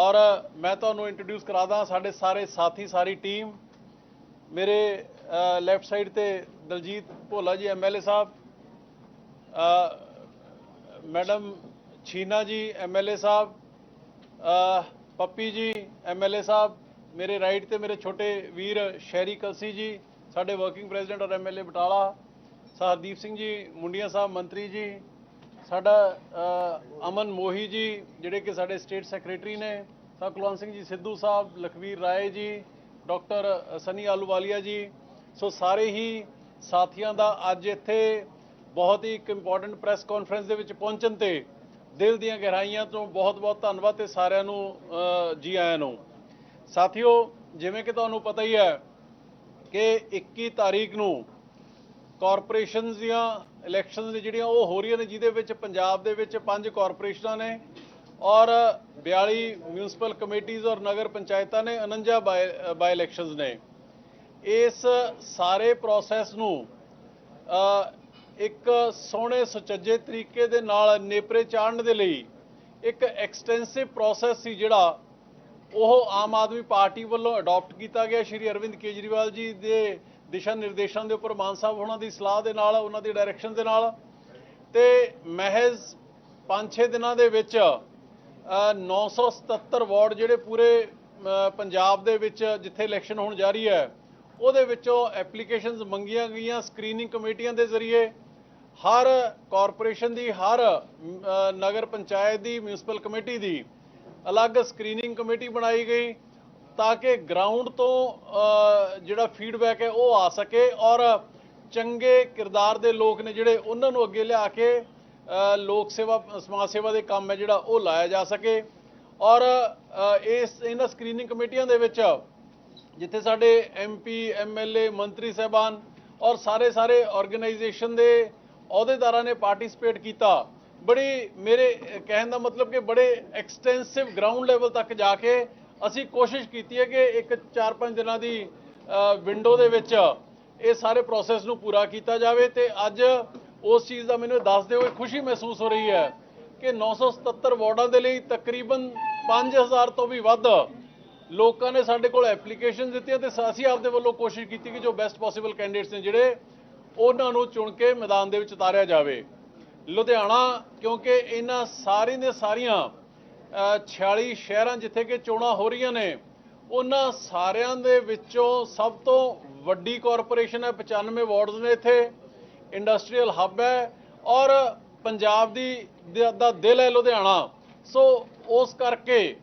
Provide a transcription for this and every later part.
ਔਰ ਮੈਂ ਤੁਹਾਨੂੰ ਇੰਟਰੋਡਿਊਸ ਕਰਾ ਦਾਂ ਸਾਡੇ ਸਾਰੇ ਸਾਥੀ, ਸਾਰੀ ਟੀਮ ਮੇਰੇ ਲੈਫਟ ਸਾਈਡ ਤੇ ਦਲਜੀਤ ਭੋਲਾ ਜੀ ਐਮਐਲਏ ਸਾਹਿਬ ਮੈਡਮ ਛੀਨਾ ਜੀ ਐਮਐਲਏ ਸਾਹਿਬ ਪੱਪੀ ਜੀ ਐਮਐਲਏ ਸਾਹਿਬ, ਮੇਰੇ ਰਾਈਟ ਤੇ ਮੇਰੇ ਛੋਟੇ ਵੀਰ ਸ਼ਹਿਰੀ ਕਲਸੀ ਜੀ, ਸਾਡੇ ਵਰਕਿੰਗ ਪ੍ਰੈਜ਼ੀਡੈਂਟ ਔਰ ਐਮਐਲਏ ਬਟਾਲਾ ਸਰਦੀਪ ਸਿੰਘ ਜੀ, ਮੁੰਡੀਆਂ ਸਾਹਿਬ, ਮੰਤਰੀ ਜੀ ਸਾਡਾ ਅਮਨ ਮੋਹੀ ਜੀ, ਜਿਹੜੇ ਕਿ ਸਾਡੇ ਸਟੇਟ ਸੈਕਟਰੀ ਨੇ ਸਾਹਿਬ ਕੁਲਵੰਤ ਸਿੰਘ ਜੀ ਸਿੱਧੂ ਸਾਹਿਬ, ਲਖਵੀਰ ਰਾਏ ਜੀ, ਡਾਕਟਰ ਸਨੀ ਆਲੂਵਾਲੀਆ ਜੀ, ਸੋ ਸਾਰੇ ਹੀ ਸਾਥੀਆਂ ਦਾ ਅੱਜ ਇੱਥੇ ਬਹੁਤ ਹੀ ਇੱਕ ਇੰਪੋਰਟੈਂਟ ਪ੍ਰੈਸ ਕਾਨਫਰੰਸ ਦੇ ਵਿੱਚ ਪਹੁੰਚਣ ਤੇ ਦਿਲ ਦੀਆਂ ਗਹਿਰਾਈਆਂ ਤੋਂ ਬਹੁਤ-ਬਹੁਤ ਧੰਨਵਾਦ ਤੇ ਸਾਰਿਆਂ ਨੂੰ ਜੀ ਆਇਆਂ ਨੂੰ। ਸਾਥੀਓ, ਜਿਵੇਂ ਕਿ ਤੁਹਾਨੂੰ ਪਤਾ ਹੀ ਹੈ ਕਿ 21 ਤਾਰੀਖ ਨੂੰ ਕਾਰਪੋਰੇਸ਼ਨਸ ਦੀਆਂ ਇਲੈਕਸ਼ਨਸ ਨੇ ਜਿਹੜੀਆਂ ਉਹ ਹੋ ਰਹੀਆਂ ਨੇ, ਜਿਹਦੇ ਵਿੱਚ ਪੰਜਾਬ ਦੇ ਵਿੱਚ ਪੰਜ ਕਾਰਪੋਰੇਸ਼ਨਾਂ ਨੇ ਔਰ 42 ਮਿਊਨਿਸਪਲ ਕਮੇਟੀਆਂ ਔਰ ਨਗਰ ਪੰਚਾਇਤਾਂ ਨੇ 49 ਬਾਈ ਬਾਈ ਇਲੈਕਸ਼ਨਸ ਨੇ। ਇਸ ਸਾਰੇ ਪ੍ਰੋਸੈਸ ਨੂੰ ਇੱਕ ਸੋਹਣੇ ਸੁਚੱਜੇ ਤਰੀਕੇ ਦੇ ਨਾਲ ਨੇਪਰੇ ਚਾੜਨ ਦੇ ਲਈ ਇੱਕ ਐਕਸਟੈਂਸਿਵ ਪ੍ਰੋਸੈਸ ਸੀ ਜਿਹੜਾ ਉਹ ਆਮ ਆਦਮੀ ਪਾਰਟੀ ਵੱਲੋਂ ਅਡਾਪਟ ਕੀਤਾ ਗਿਆ। ਸ਼੍ਰੀ ਅਰਵਿੰਦ ਕੇਜਰੀਵਾਲ ਜੀ ਦੇ ਦਿਸ਼ਾ ਨਿਰਦੇਸ਼ਾਂ ਦੇ ਉੱਪਰ ਮਾਨ ਸਾਹਿਬ ਉਹਨਾਂ ਦੀ ਸਲਾਹ ਦੇ ਨਾਲ ਉਹਨਾਂ ਦੀ ਡਾਇਰੈਕਸ਼ਨ ਦੇ ਨਾਲ। ਤੇ ਮਹਿਜ਼ 5-6 ਦਿਨਾਂ ਦੇ ਵਿੱਚ ਅ, 977 ਵਾਰਡ ਜਿਹੜੇ ਪੂਰੇ ਪੰਜਾਬ ਦੇ ਵਿੱਚ ਜਿੱਥੇ ਇਲੈਕਸ਼ਨ ਹੋਣ ਜਾ ਰਹੀ ਹੈ ਉਹਦੇ ਵਿੱਚੋਂ ਐਪਲੀਕੇਸ਼ਨਸ ਮੰਗੀਆਂ ਗਈਆਂ ਸਕਰੀਨਿੰਗ ਕਮੇਟੀਆਂ ਦੇ ਜ਼ਰੀਏ। ਹਰ ਕਾਰਪੋਰੇਸ਼ਨ ਦੀ ਹਰ ਨਗਰ ਪੰਚਾਇਤ ਦੀ ਮਿਊਨਿਸਪਲ ਕਮੇਟੀ ਦੀ ਅਲੱਗ ਸਕਰੀਨਿੰਗ ਕਮੇਟੀ ਬਣਾਈ ਗਈ। ਤਾਂ ਕਿ ਗਰਾਊਂਡ ਤੋਂ ਜਿਹੜਾ ਫੀਡਬੈਕ ਹੈ ਉਹ ਆ ਸਕੇ ਔਰ ਚੰਗੇ ਕਿਰਦਾਰ ਦੇ ਲੋਕ ਨੇ ਜਿਹੜੇ ਉਹਨਾਂ ਨੂੰ ਅੱਗੇ ਲਿਆ ਕੇ ਲੋਕ ਸੇਵਾ, ਸਮਾਜ ਸੇਵਾ ਦੇ ਕੰਮ ਹੈ ਜਿਹੜਾ ਉਹ ਲਾਇਆ ਜਾ ਸਕੇ। ਔਰ ਇਸ, ਇਹਨਾਂ ਸਕਰੀਨਿੰਗ ਕਮੇਟੀਆਂ ਦੇ ਵਿੱਚ ਜਿੱਥੇ ਸਾਡੇ ਐਮਪੀ ਐਮਐਲਏ ਮੰਤਰੀ ਸਹਿਬਾਨ ਔਰ ਸਾਰੇ ਸਾਰੇ ਆਰਗੇਨਾਈਜੇਸ਼ਨ ਦੇ ਅਹੁਦੇਦਾਰਾਂ ਨੇ ਪਾਰਟਿਸਿਪੇਟ ਕੀਤਾ, ਬੜੀ ਮੇਰੇ ਕਹਿਣ ਦਾ ਮਤਲਬ ਕਿ ਬੜੇ ਐਕਸਟੈਂਸਿਵ ਗਰਾਊਂਡ ਲੈਵਲ ਤੱਕ ਜਾ ਕੇ ਅਸੀਂ ਕੋਸ਼ਿਸ਼ ਕੀਤੀ ਹੈ ਕਿ ਇੱਕ 4-5 ਦਿਨਾਂ ਦੀ ਵਿੰਡੋ ਦੇ ਵਿੱਚ ਇਹ ਸਾਰੇ ਪ੍ਰੋਸੈਸ ਨੂੰ ਪੂਰਾ ਕੀਤਾ ਜਾਵੇ ਤੇ ਅੱਜ ਉਸ ਚੀਜ਼ ਦਾ ਮੈਨੂੰ ਦੱਸਦੇ ਹੋਏ ਖੁਸ਼ੀ ਮਹਿਸੂਸ ਹੋ ਰਹੀ ਹੈ ਕਿ 977 ਵਾਰਡਾਂ ਦੇ ਲਈ ਤਕਰੀਬਨ 5000 ਤੋਂ ਵੀ ਵੱਧ ਲੋਕਾਂ ਨੇ ਸਾਡੇ ਕੋਲ ਐਪਲੀਕੇਸ਼ਨ ਦਿੱਤੀਆਂ ਤੇ ਅਸੀਂ ਆਪਦੇ ਵੱਲੋਂ ਕੋਸ਼ਿਸ਼ ਕੀਤੀ ਕਿ ਜੋ ਬੈਸਟ ਪੋਸੀਬਲ ਕੈਂਡੀਡੇਟਸ ਨੇ ਜਿਹੜੇ, ਉਹਨਾਂ ਨੂੰ ਚੁਣ ਕੇ ਮੈਦਾਨ ਦੇ ਵਿੱਚ ਉਤਾਰਿਆ ਜਾਵੇ। ਲੁਧਿਆਣਾ, ਕਿਉਂਕਿ ਇਹਨਾਂ ਸਾਰੀ ਦੇ ਸਾਰੀਆਂ 46 ਸ਼ਹਿਰਾਂ ਜਿੱਥੇ ਕਿ ਚੋਣਾਂ ਹੋ ਰਹੀਆਂ ਨੇ, ਉਹਨਾਂ ਸਾਰਿਆਂ ਦੇ ਵਿੱਚੋਂ ਸਭ ਤੋਂ ਵੱਡੀ ਕਾਰਪੋਰੇਸ਼ਨ ਹੈ 95 ਵਾਰਡਸ ਨੇ ਇੱਥੇ, ਇੰਡਸਟਰੀਅਲ ਹੱਬ ਹੈ ਔਰ ਪੰਜਾਬ ਦੀ ਦਾ- ਦਿਲ ਹੈ ਲੁਧਿਆਣਾ। ਸੋ ਉਸ ਕਰਕੇ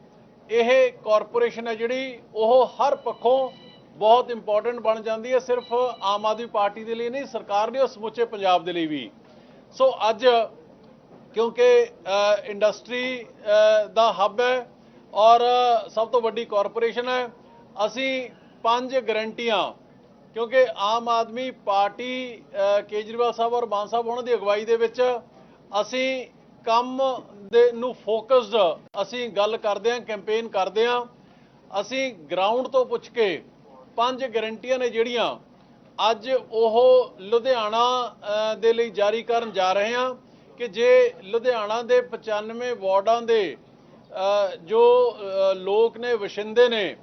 ਇਹ ਕਾਰਪੋਰੇਸ਼ਨ ਹੈ ਜਿਹੜੀ, ਉਹ ਹਰ ਪੱਖੋਂ ਬਹੁਤ ਇੰਪੋਰਟੈਂਟ ਬਣ ਜਾਂਦੀ ਹੈ, ਸਿਰਫ ਆਮ ਆਦਮੀ ਪਾਰਟੀ ਦੇ ਲਈ ਨਹੀਂ, ਸਰਕਾਰ ਨੇ ਉਹ ਸਮੁੱਚੇ ਪੰਜਾਬ ਦੇ ਲਈ ਵੀ। ਸੋ ਅੱਜ ਕਿਉਂਕਿ ਇੰਡਸਟਰੀ ਦਾ ਹੱਬ ਹੈ ਔਰ ਸਭ ਤੋਂ ਵੱਡੀ ਕਾਰਪੋਰੇਸ਼ਨ ਹੈ। ਅਸੀਂ ਪੰਜ ਗਰੰਟੀਆਂ ਕਿਉਂਕਿ ਆਮ ਆਦਮੀ ਪਾਰਟੀ ਕੇਜਰੀਵਾਲ ਸਾਹਿਬ ਔਰ ਮਾਨ ਸਾਹਿਬ ਉਹਨਾਂ ਦੀ ਅਗਵਾਈ ਦੇ ਵਿੱਚ ਅਸੀਂ ਕੰਮ ਦੇ ਨੂੰ ਫੋਕਸਡ ਅਸੀਂ ਗੱਲ ਕਰਦੇ ਹਾਂ ਕੈਂਪੇਨ ਕਰਦੇ ਹਾਂ। ਅਸੀਂ ਗਰਾਊਂਡ ਤੋਂ ਪੁੱਛ ਕੇ ਪੰਜ ਗਰੰਟੀਆਂ ਨੇ ਜਿਹੜੀਆਂ ਅੱਜ ਉਹ ਲੁਧਿਆਣਾ ਦੇ ਲਈ ਜਾਰੀ ਕਰਨ ਜਾ ਰਹੇ ਹਾਂ। ਕਿ ਜੇ ਲੁਧਿਆਣਾ ਦੇ 95 ਵਾਰਡਾਂ ਦੇ ਜੋ ਲੋਕ ਨੇ ਵਸਿੰਦੇ ਨੇ,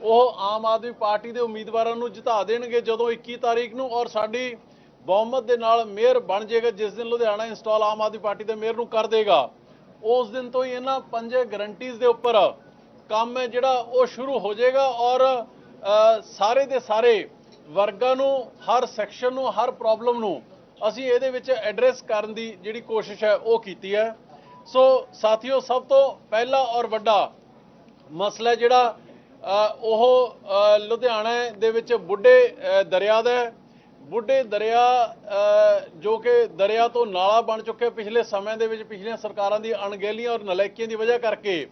ਉਹ ਆਮ ਆਦਮੀ ਪਾਰਟੀ ਦੇ ਉਮੀਦਵਾਰਾਂ ਨੂੰ ਜਿਤਾ ਦੇਣਗੇ ਜਦੋਂ 21 ਤਾਰੀਖ ਨੂੰ ਔਰ ਸਾਡੀ ਬਹੁਮਤ ਦੇ ਨਾਲ ਮੇਅਰ ਬਣ ਜਾਏਗਾ, ਜਿਸ ਦਿਨ ਲੁਧਿਆਣਾ ਇੰਸਟਾਲ ਆਮ ਆਦਮੀ ਪਾਰਟੀ ਦੇ ਮੇਅਰ ਨੂੰ ਕਰ ਦੇਗਾ। ਉਸ ਦਿਨ ਤੋਂ ਹੀ ਇਹਨਾਂ ਪੰਜ ਗਰੰਟੀਜ਼ ਦੇ ਉੱਪਰ ਕੰਮ ਹੈ ਜਿਹੜਾ ਉਹ ਸ਼ੁਰੂ ਹੋ ਜਾਏਗਾ ਔਰ ਸਾਰੇ ਦੇ ਸਾਰੇ ਵਰਗਾਂ ਨੂੰ, ਹਰ ਸੈਕਸ਼ਨ ਨੂੰ, ਹਰ ਪ੍ਰੋਬਲਮ ਨੂੰ ਅਸੀਂ ਇਹਦੇ ਵਿੱਚ ਐਡਰੈਸ ਕਰਨ ਦੀ ਜਿਹੜੀ ਕੋਸ਼ਿਸ਼ ਹੈ ਉਹ ਕੀਤੀ ਹੈ। ਸੋ ਸਾਥੀਓ ਸਭ ਤੋਂ ਪਹਿਲਾ ਔਰ ਵੱਡਾ ਮਸਲਾ ਜਿਹੜਾ ਉਹ ਅ, ਲੁਧਿਆਣਾ ਦੇ ਵਿੱਚ ਬੁੱਢੇ ਦਰਿਆ ਦਾ ਬੁੱਢੇ ਦਰਿਆ ਜੋ ਕਿ ਦਰਿਆ ਤੋਂ ਨਾਲਾ ਬਣ ਚੁੱਕਿਆ ਪਿਛਲੇ ਸਮੇਂ ਦੇ ਵਿੱਚ ਪਿਛਲੀਆਂ ਸਰਕਾਰਾਂ ਦੀ ਅਣਗਹਿਲੀਆਂ ਔਰ ਨਲਾਇਕੀਆਂ ਦੀ ਵਜ੍ਹਾ ਕਰਕੇ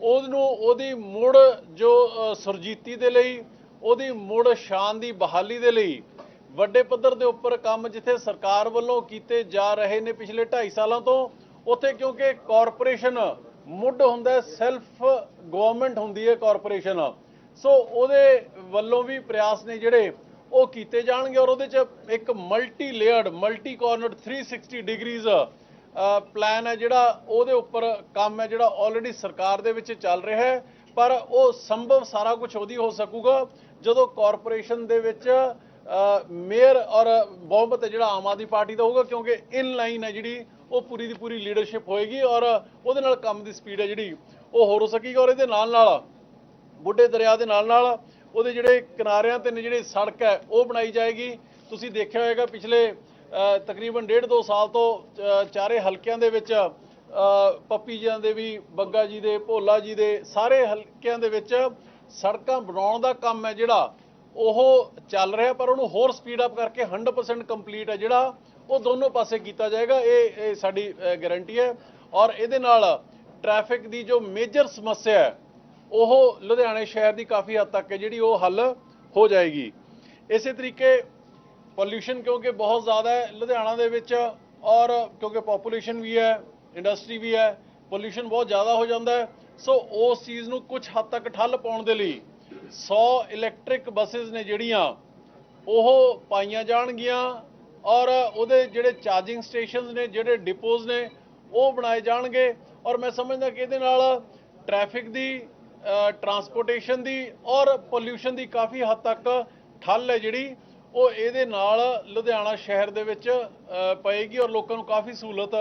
ਉਹਨੂੰ ਉਹਦੀ ਮੁੜ ਜੋ ਅ, ਸੁਰਜੀਤੀ ਦੇ ਲਈ ਉਹਦੀ ਮੁੜ ਸ਼ਾਨ ਦੀ ਬਹਾਲੀ ਦੇ ਲਈ ਵੱਡੇ ਪੱਧਰ ਦੇ ਉੱਪਰ ਕੰਮ ਜਿੱਥੇ ਸਰਕਾਰ ਵੱਲੋਂ ਕੀਤੇ ਜਾ ਰਹੇ ਨੇ ਪਿਛਲੇ 2.5 ਸਾਲਾਂ ਤੋਂ, ਉੱਥੇ ਕਿਉਂਕਿ ਕਾਰਪੋਰੇਸ਼ਨ ਮੁੱਢ ਹੁੰਦਾ ਸੈਲਫ ਗਵਰਨਮੈਂਟ ਹੁੰਦੀ ਹੈ ਕਾਰਪੋਰੇਸ਼ਨ। ਸੋ ਉਹਦੇ ਵੱਲੋਂ ਵੀ ਪ੍ਰਯਾਸ ਨੇ ਜਿਹੜੇ ਉਹ ਕੀਤੇ ਜਾਣਗੇ ਔਰ ਉਹਦੇ ਚ ਇੱਕ multi layered multi cornered 360 degrees plan ਹੈ ਜਿਹੜਾ ਉਹਦੇ ਉੱਪਰ ਕੰਮ ਹੈ ਜਿਹੜਾ ਆਲਰੇਡੀ ਸਰਕਾਰ ਦੇ ਵਿੱਚ ਚੱਲ ਰਿਹਾ ਹੈ। ਪਰ ਉਹ ਸੰਭਵ ਸਾਰਾ ਕੁਝ ਉਹਦੀ ਹੋ ਸਕੂਗਾ ਜਦੋਂ ਕਾਰਪੋਰੇਸ਼ਨ ਦੇ ਵਿੱਚ ਮੇਅਰ ਔਰ ਬਹੁਮਤ ਹੈ ਜਿਹੜਾ ਆਮ ਆਦਮੀ ਪਾਰਟੀ ਦਾ ਹੋਊਗਾ, ਕਿਉਂਕਿ ਇਨ ਲਾਈਨ ਹੈ ਜਿਹੜੀ, ਉਹ ਪੂਰੀ ਦੀ ਪੂਰੀ ਲੀਡਰਸ਼ਿਪ ਹੋਏਗੀ ਔਰ ਉਹਦੇ ਨਾਲ ਕੰਮ ਦੀ ਸਪੀਡ ਹੈ ਜਿਹੜੀ, ਉਹ ਹੋਰ ਹੋ ਸਕੇਗੀ ਔਰ ਇਹਦੇ ਨਾਲ ਨਾਲ ਬੁੱਢੇ ਦਰਿਆ ਦੇ ਨਾਲ ਨਾਲ ਉਹਦੇ ਜਿਹੜੇ ਕਿਨਾਰਿਆਂ ਤੇ ਨੇ ਜਿਹੜੀ ਸੜਕ ਹੈ, ਉਹ ਬਣਾਈ ਜਾਏਗੀ। ਤੁਸੀਂ ਦੇਖਿਆ ਹੋਵੇਗਾ ਪਿਛਲੇ ਤਕਰੀਬਨ ਡੇਢ ਦੋ ਸਾਲ ਤੋਂ ਚਾਰੇ ਹਲਕਿਆਂ ਦੇ ਵਿੱਚ ਪੱਪੀ ਜੀਆਂ ਦੇ ਵੀ, ਬੱਗਾ ਜੀ ਦੇ, ਭੋਲਾ ਜੀ ਦੇ, ਸਾਰੇ ਹਲਕਿਆਂ ਦੇ ਵਿੱਚ ਸੜਕਾਂ ਬਣਾਉਣ ਦਾ ਕੰਮ ਹੈ ਜਿਹੜਾ ਉਹ ਚੱਲ ਰਿਹਾ, ਪਰ ਉਹਨੂੰ ਹੋਰ ਸਪੀਡ ਅਪ ਕਰਕੇ 100% ਕੰਪਲੀਟ ਹੈ ਜਿਹੜਾ ਉਹ ਦੋਨੋਂ ਪਾਸੇ ਕੀਤਾ ਜਾਏਗਾ। ਇਹ ਇਹ ਸਾਡੀ ਗਾਰੰਟੀ ਹੈ। ਔਰ ਇਹਦੇ ਨਾਲ ਟ੍ਰੈਫਿਕ ਦੀ ਜੋ ਮੇਜਰ ਸਮੱਸਿਆ ਹੈ, ਉਹ ਲੁਧਿਆਣੇ ਸ਼ਹਿਰ ਦੀ ਕਾਫੀ ਹੱਦ ਤੱਕ ਹੈ, ਜਿਹੜੀ ਉਹ ਹੱਲ ਹੋ ਜਾਏਗੀ। ਇਸੇ ਤਰੀਕੇ ਪੋਲਿਊਸ਼ਨ ਕਿਉਂਕਿ ਬਹੁਤ ਜ਼ਿਆਦਾ ਹੈ ਲੁਧਿਆਣਾ ਦੇ ਵਿੱਚ, ਔਰ ਕਿਉਂਕਿ ਪੋਪੂਲੇਸ਼ਨ ਵੀ ਹੈ ਇੰਡਸਟਰੀ ਵੀ ਹੈ ਪੋਲਿਊਸ਼ਨ ਬਹੁਤ ਜ਼ਿਆਦਾ ਹੋ ਜਾਂਦਾ ਹੈ। ਸੋ ਉਸ ਚੀਜ਼ ਨੂੰ ਕੁਝ ਹੱਦ ਤੱਕ ਠੱਲ ਪਾਉਣ ਦੇ ਲਈ 100 ਇਲੈਕਟ੍ਰਿਕ ਬੱਸਿਸ ਨੇ ਜਿਹੜੀਆਂ, ਉਹ ਪਾਈਆਂ ਜਾਣਗੀਆਂ ਔਰ ਉਹਦੇ ਜਿਹੜੇ ਚਾਰਜਿੰਗ ਸਟੇਸ਼ਨਸ ਨੇ, ਜਿਹੜੇ ਡਿਪੋਜ਼ ਨੇ, ਉਹ ਬਣਾਏ ਜਾਣਗੇ ਔਰ ਮੈਂ ਸਮਝਦਾ ਕਿ ਇਹਦੇ ਨਾਲ ਟ੍ਰੈਫਿਕ ਦੀ ਟਰਾਂਸਪੋਰਟੇਸ਼ਨ ਦੀ ਔਰ ਪੋਲੂਸ਼ਨ ਦੀ ਕਾਫੀ ਹੱਦ ਤੱਕ ਠੱਲ ਹੈ ਜਿਹੜੀ, ਉਹ ਇਹਦੇ ਨਾਲ ਲੁਧਿਆਣਾ ਸ਼ਹਿਰ ਦੇ ਵਿੱਚ ਪਏਗੀ ਔਰ ਲੋਕਾਂ ਨੂੰ ਕਾਫੀ ਸਹੂਲਤ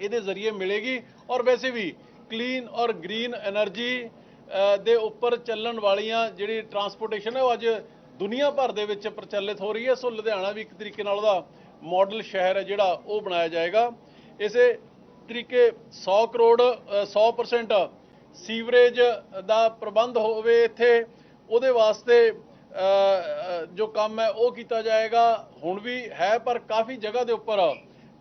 ਇਹਦੇ ਜ਼ਰੀਏ ਮਿਲੇਗੀ ਔਰ ਵੈਸੇ ਵੀ ਕਲੀਨ ਔਰ ਗ੍ਰੀਨ એનર્ਜੀ ਦੇ ਉੱਪਰ ਚੱਲਣ ਵਾਲੀਆਂ ਜਿਹੜੀ ਟਰਾਂਸਪੋਰਟੇਸ਼ਨ ਹੈ ਉਹ ਅੱਜ ਦੁਨੀਆ ਭਰ ਦੇ ਵਿੱਚ ਪ੍ਰਚਲਿਤ ਹੋ ਰਹੀ ਹੈ। ਸੋ ਲੁਧਿਆਣਾ ਵੀ ਇੱਕ ਤਰੀਕੇ ਨਾਲ ਉਹਦਾ ਮਾਡਲ ਸ਼ਹਿਰ ਹੈ ਜਿਹੜਾ ਉਹ ਬਣਾਇਆ ਜਾਏਗਾ। ਇਸੇ ਤਰੀਕੇ 100 ਕਰੋੜ ਅ, 100% ਸੀਵਰੇਜ ਦਾ ਪ੍ਰਬੰਧ ਹੋਵੇ ਇੱਥੇ ਉਹਦੇ ਵਾਸਤੇ ਜੋ ਕੰਮ ਹੈ ਉਹ ਕੀਤਾ ਜਾਏਗਾ। ਹੁਣ ਵੀ ਹੈ ਪਰ ਕਾਫੀ ਜਗ੍ਹਾ ਦੇ ਉੱਪਰ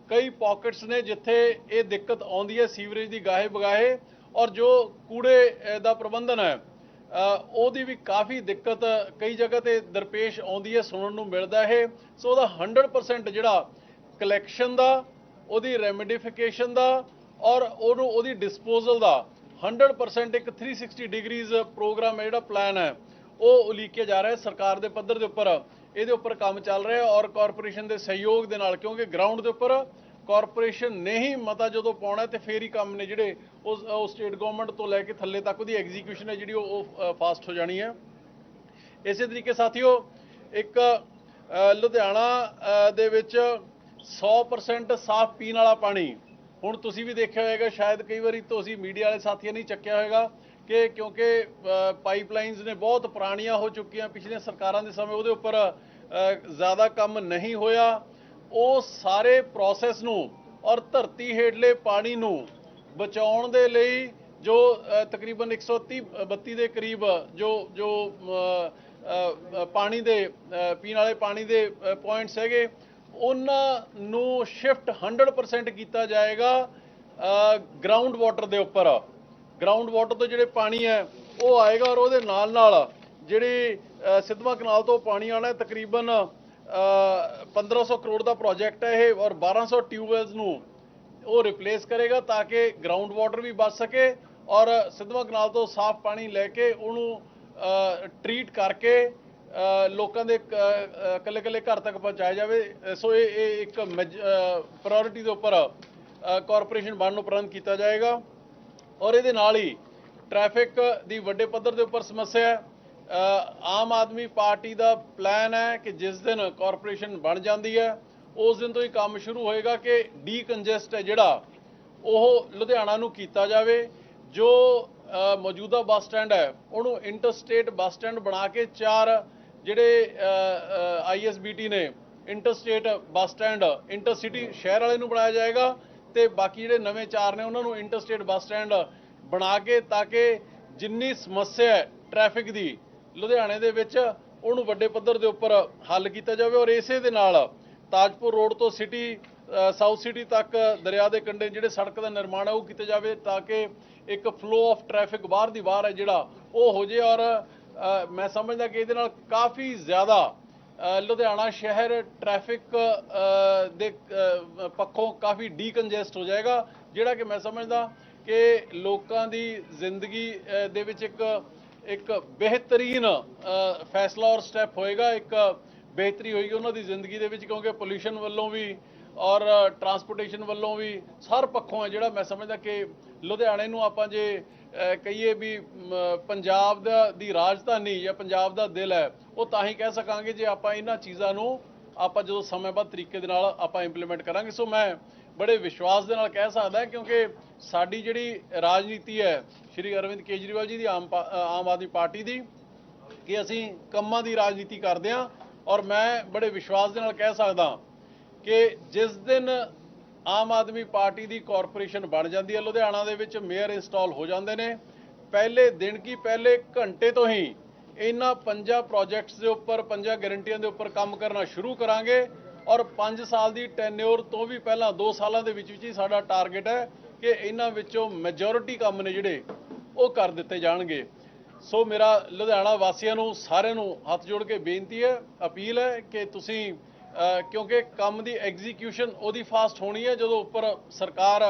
ਕਈ ਪਾਕਟਸ ਨੇ ਜਿੱਥੇ ਇਹ ਦਿੱਕਤ ਆਉਂਦੀ ਹੈ ਸੀਵਰੇਜ ਦੀ ਗਾਹੇ ਬਗਾਹੇ ਔਰ ਜੋ ਕੂੜੇ ਦਾ ਪ੍ਰਬੰਧਨ ਹੈ ਉਹਦੀ ਵੀ ਕਾਫੀ ਦਿੱਕਤ ਕਈ ਜਗ੍ਹਾ ਤੇ ਦਰਪੇਸ਼ ਆਉਂਦੀ ਹੈ, ਸੁਣਨ ਨੂੰ ਮਿਲਦਾ ਹੈ। ਸੋ ਉਹਦਾ 100% ਜਿਹੜਾ ਕਲੈਕਸ਼ਨ ਦਾ, ਉਹਦੀ ਰੈਮਡੀਫਿਕੇਸ਼ਨ ਦਾ ਔਰ ਉਹਨੂੰ ਉਹਦੀ ਡਿਸਪੋਜ਼ਲ ਦਾ 100% ਇੱਕ 360 ਡਿਗਰੀਜ਼ ਪ੍ਰੋਗਰਾਮ ਹੈ, ਜਿਹੜਾ ਪਲਾਨ ਹੈ, ਉਹ ਉਲੀਕਿਆ ਜਾ ਰਿਹਾ ਹੈ ਸਰਕਾਰ ਦੇ ਪੱਧਰ ਦੇ ਉੱਪਰ। ਇਹਦੇ ਉੱਪਰ ਕੰਮ ਚੱਲ ਰਿਹਾ ਹੈ ਔਰ ਕਾਰਪੋਰੇਸ਼ਨ ਦੇ ਸਹਿਯੋਗ ਦੇ ਨਾਲ, ਕਿਉਂਕਿ ਗਰਾਊਂਡ ਦੇ ਉੱਪਰ ਕਾਰਪੋਰੇਸ਼ਨ ਨੇ ਹੀ ਮਤਾ ਜਦੋਂ ਪਾਉਣਾ ਹੈ ਤੇ ਫੇਰ ਹੀ ਕੰਮ ਨੇ ਜਿਹੜੇ ਉਹ ਸਟੇਟ ਗਵਰਨਮੈਂਟ ਤੋਂ ਲੈ ਕੇ ਥੱਲੇ ਤੱਕ ਉਹਦੀ ਐਗਜ਼ੀਕਿਊਸ਼ਨ ਹੈ ਜਿਹੜੀ ਉਹ- ਫਾਸਟ ਹੋ ਜਾਣੀ ਹੈ। ਇਸੇ ਤਰੀਕੇ ਸਾਥੀਓ, ਇੱਕ ਲੁਧਿਆਣਾ ਦੇ ਵਿੱਚ 100% ਸਾਫ਼ ਪੀਣ ਵਾਲਾ ਪਾਣੀ। ਹੁਣ ਤੁਸੀਂ ਵੀ ਦੇਖਿਆ ਹੋਵੇਗਾ ਸ਼ਾਇਦ ਕਈ ਵਾਰੀ ਤੁਸੀਂ ਮੀਡੀਆ ਵਾਲੇ ਸਾਥੀਆਂ ਨਹੀਂ ਚੱਕਿਆ ਹੋਵੇਗਾ ਕਿ ਕਿਉਂਕਿ ਪਾਈਪਲਾਈਨਸ ਨੇ ਬਹੁਤ ਪੁਰਾਣੀਆਂ ਹੋ ਚੁੱਕੀਆਂ, ਪਿਛਲੀਆਂ ਸਰਕਾਰਾਂ ਦੇ ਸਮੇਂ ਉਹਦੇ ਉੱਪਰ ਜ਼ਿਆਦਾ ਕੰਮ ਨਹੀਂ ਹੋਇਆ। ਉਹ ਸਾਰੇ ਪ੍ਰੋਸੈਸ ਨੂੰ ਔਰ ਧਰਤੀ ਹੇਠਲੇ ਪਾਣੀ ਨੂੰ ਬਚਾਉਣ ਦੇ ਲਈ ਜੋ ਅ, ਤਕਰੀਬਨ 130 32 ਦੇ ਕਰੀਬ ਜੋ ਜੋ ਪਾਣੀ ਦੇ ਪੀਣ ਵਾਲੇ ਪਾਣੀ ਦੇ ਪੁਆਇੰਟਸ ਹੈਗੇ ਉਹਨਾਂ ਨੂੰ ਸ਼ਿਫਟ 100% ਕੀਤਾ ਜਾਏਗਾ ਗਰਾਊਂਡ ਵਾਟਰ ਦੇ ਉੱਪਰ। ਗਰਾਊਂਡ ਵਾਟਰ ਤੋਂ ਜਿਹੜੇ ਪਾਣੀ ਹੈ ਉਹ ਆਏਗਾ ਔਰ ਉਹਦੇ ਨਾਲ ਨਾਲ ਜਿਹੜੀ ਅ, ਕਨਾਲ ਤੋਂ ਪਾਣੀ ਆਣਾ ਤਕਰੀਬਨ 1500 ਕਰੋੜ ਦਾ ਪ੍ਰੋਜੈਕਟ ਹੈ ਇਹ ਔਰ 1200 ਟਿਊਬਵੈਲਸ ਨੂੰ ਉਹ ਰਿਪਲੇਸ ਕਰੇਗਾ ਤਾਂ ਕਿ ਗਰਾਊਂਡ ਵਾਟਰ ਵੀ ਬਚ ਸਕੇ ਔਰ ਸਿੱਧਵਾਂ ਕਨਾਲ ਤੋਂ ਸਾਫ਼ ਪਾਣੀ ਲੈ ਕੇ ਉਹਨੂੰ ਟਰੀਟ ਕਰਕੇ ਲੋਕਾਂ ਦੇ ਕੱਲੇ ਕੱਲੇ ਘਰ ਤੱਕ ਪਹੁੰਚਾਇਆ ਜਾਵੇ। ਸੋ ਇਹ ਇਹ ਇੱਕ ਪ੍ਰਾਇੋਰਟੀ ਦੇ ਉੱਪਰ ਕਾਰਪੋਰੇਸ਼ਨ ਬਣਨ ਉਪਰੰਤ ਕੀਤਾ ਜਾਏਗਾ। ਔਰ ਇਹਦੇ ਨਾਲ ਹੀ ਟ੍ਰੈਫਿਕ ਦੀ ਵੱਡੇ ਪੱਧਰ ਦੇ ਉੱਪਰ ਸਮੱਸਿਆ ਹੈ। ਆਮ ਆਦਮੀ ਪਾਰਟੀ ਦਾ ਪਲਾਨ ਹੈ ਕਿ ਜਿਸ ਦਿਨ ਕਾਰਪੋਰੇਸ਼ਨ ਬਣ ਜਾਂਦੀ ਹੈ, ਉਸ ਦਿਨ ਤੋਂ ਹੀ ਕੰਮ ਸ਼ੁਰੂ ਹੋਏਗਾ ਕਿ ਡੀਕੰਜੈਸਟ ਹੈ ਜਿਹੜਾ, ਉਹ ਲੁਧਿਆਣਾ ਨੂੰ ਕੀਤਾ ਜਾਵੇ, ਜੋ ਮੌਜੂਦਾ ਬੱਸ ਸਟੈਂਡ ਹੈ, ਉਹਨੂੰ ਇੰਟਰਸਟੇਟ ਬੱਸ ਸਟੈਂਡ ਬਣਾ ਕੇ ਚਾਰ ਜਿਹੜੇ ਆਈਐਸਬੀਟੀ ਨੇ ਇੰਟਰਸਟੇਟ ਬੱਸ ਸਟੈਂਡ ਇੰਟਰਸਿਟੀ ਸ਼ਹਿਰ ਵਾਲੇ ਨੂੰ ਬਣਾਇਆ ਜਾਏਗਾ, ਤੇ ਬਾਕੀ ਜਿਹੜੇ ਨਵੇਂ ਚਾਰ ਨੇ, ਉਹਨਾਂ ਨੂੰ ਇੰਟਰਸਟੇਟ ਬੱਸ ਸਟੈਂਡ ਬਣਾ ਕੇ, ਤਾਂ ਕਿ ਜਿੰਨੀ ਸਮੱਸਿਆ ਹੈ ਟ੍ਰੈਫਿਕ ਦੀ ਲੁਧਿਆਣੇ ਦੇ ਵਿੱਚ ਉਹਨੂੰ ਵੱਡੇ ਪੱਧਰ ਦੇ ਉੱਪਰ ਹੱਲ ਕੀਤਾ ਜਾਵੇ ਔਰ ਇਸੇ ਦੇ ਨਾਲ ਤਾਜਪੁਰ ਰੋਡ ਤੋਂ ਸਿਟੀ ਸਾਊਥ ਸਿਟੀ ਤੱਕ ਦਰਿਆ ਦੇ ਕੰਢੇ ਜਿਹੜੇ ਸੜਕ ਦਾ ਨਿਰਮਾਣ ਹੈ ਉਹ ਕੀਤਾ ਜਾਵੇ ਤਾਂ ਕਿ ਇੱਕ ਫਲੋ ਆਫ ਟ੍ਰੈਫਿਕ ਬਾਹਰ ਦੀ ਬਾਹਰ ਹੈ ਜਿਹੜਾ ਉਹ ਹੋ ਜੇ ਔਰ ਮੈਂ ਸਮਝਦਾ ਕਿ ਇਹਦੇ ਨਾਲ ਕਾਫੀ ਜ਼ਿਆਦਾ ਲੁਧਿਆਣਾ ਸ਼ਹਿਰ ਟ੍ਰੈਫਿਕ ਦੇ ਪੱਖੋਂ ਕਾਫੀ ਡੀਕੰਜੈਸਟ ਹੋ ਜਾਏਗਾ, ਜਿਹੜਾ ਕਿ ਮੈਂ ਸਮਝਦਾ ਕਿ ਲੋਕਾਂ ਦੀ ਜ਼ਿੰਦਗੀ ਦੇ ਵਿੱਚ ਇੱਕ ਇੱਕ ਬਿਹਤਰੀਨ ਫੈਸਲਾ ਔਰ ਸਟੈਪ ਹੋਏਗਾ, ਇੱਕ ਬਿਹਤਰੀ ਹੋਏਗੀ ਉਹਨਾਂ ਦੀ ਜ਼ਿੰਦਗੀ ਦੇ ਵਿੱਚ, ਕਿਉਂਕਿ ਪੋਲੂਸ਼ਨ ਵੱਲੋਂ ਵੀ ਔਰ ਟਰਾਂਸਪੋਰਟੇਸ਼ਨ ਵੱਲੋਂ ਵੀ ਹਰ ਪੱਖੋਂ ਹੈ, ਜਿਹੜਾ ਮੈਂ ਸਮਝਦਾ ਕਿ ਲੁਧਿਆਣੇ ਨੂੰ ਆਪਾਂ ਜੇ ਕਹੀਏ ਵੀ ਪੰਜਾਬ ਦਾ, ਦੀ ਰਾਜਧਾਨੀ ਜਾਂ ਪੰਜਾਬ ਦਾ ਦਿਲ ਹੈ, ਉਹ ਤਾਂ ਹੀ ਕਹਿ ਸਕਾਂਗੇ ਜੇ ਆਪਾਂ ਇਹਨਾਂ ਚੀਜ਼ਾਂ ਨੂੰ ਆਪਾਂ ਜਦੋਂ ਸਮੇਂਬੱਧ ਤਰੀਕੇ ਦੇ ਨਾਲ ਆਪਾਂ ਇੰਪਲੀਮੈਂਟ ਕਰਾਂਗੇ। ਸੋ ਮੈਂ ਬੜੇ ਵਿਸ਼ਵਾਸ ਦੇ ਨਾਲ ਕਹਿ ਸਕਦਾ, ਕਿਉਂਕਿ ਸਾਡੀ ਜਿਹੜੀ ਰਾਜਨੀਤੀ ਹੈ ਸ਼੍ਰੀ ਅਰਵਿੰਦ ਕੇਜਰੀਵਾਲ ਜੀ ਦੀ ਆਮ ਪਾ- ਆਮ ਆਦਮੀ ਪਾਰਟੀ ਦੀ ਕਿ ਅਸੀਂ ਕੰਮਾਂ ਦੀ ਰਾਜਨੀਤੀ ਕਰਦੇ ਹਾਂ ਔਰ ਮੈਂ ਬੜੇ ਵਿਸ਼ਵਾਸ ਦੇ ਨਾਲ ਕਹਿ ਸਕਦਾ ਕਿ ਜਿਸ ਦਿਨ ਆਮ ਆਦਮੀ ਪਾਰਟੀ ਦੀ ਕਾਰਪੋਰੇਸ਼ਨ ਬਣ ਜਾਂਦੀ ਹੈ, ਲੁਧਿਆਣਾ ਦੇ ਵਿੱਚ ਮੇਅਰ ਇੰਸਟਾਲ ਹੋ ਜਾਂਦੇ ਨੇ, ਪਹਿਲੇ ਦਿਨ ਕੀ ਪਹਿਲੇ ਘੰਟੇ ਤੋਂ ਹੀ ਇਹਨਾਂ ਪੰਜਾਂ ਪ੍ਰੋਜੈਕਟਸ ਦੇ ਉੱਪਰ, ਪੰਜਾਂ ਗਾਰੰਟੀਆਂ ਦੇ ਉੱਪਰ ਕੰਮ ਕਰਨਾ ਸ਼ੁਰੂ ਕਰਾਂਗੇ ਔਰ 5 ਸਾਲ ਦੀ ਟੈਨਿਓਰ ਤੋਂ ਵੀ ਪਹਿਲਾਂ 2 ਸਾਲਾਂ ਦੇ ਵਿੱਚ ਵਿੱਚ ਹੀ ਸਾਡਾ ਟਾਰਗੇਟ ਹੈ ਕਿ ਇਹਨਾਂ ਵਿੱਚੋਂ ਮੈਜੋਰਿਟੀ ਕੰਮ ਨੇ ਜਿਹੜੇ ਉਹ ਕਰ ਦਿੱਤੇ ਜਾਣਗੇ। ਸੋ ਮੇਰਾ ਲੁਧਿਆਣਾ ਵਾਸੀਆਂ ਨੂੰ, ਸਾਰਿਆਂ ਨੂੰ ਹੱਥ ਜੋੜ ਕੇ ਬੇਨਤੀ ਹੈ, ਅਪੀਲ ਹੈ ਕਿ ਤੁਸੀਂ ਕਿਉਂਕਿ ਕੰਮ ਦੀ ਐਗਜ਼ੀਕਿਊਸ਼ਨ ਉਹਦੀ ਫਾਸਟ ਹੋਣੀ ਹੈ, ਜਦੋਂ ਉੱਪਰ ਸਰਕਾਰ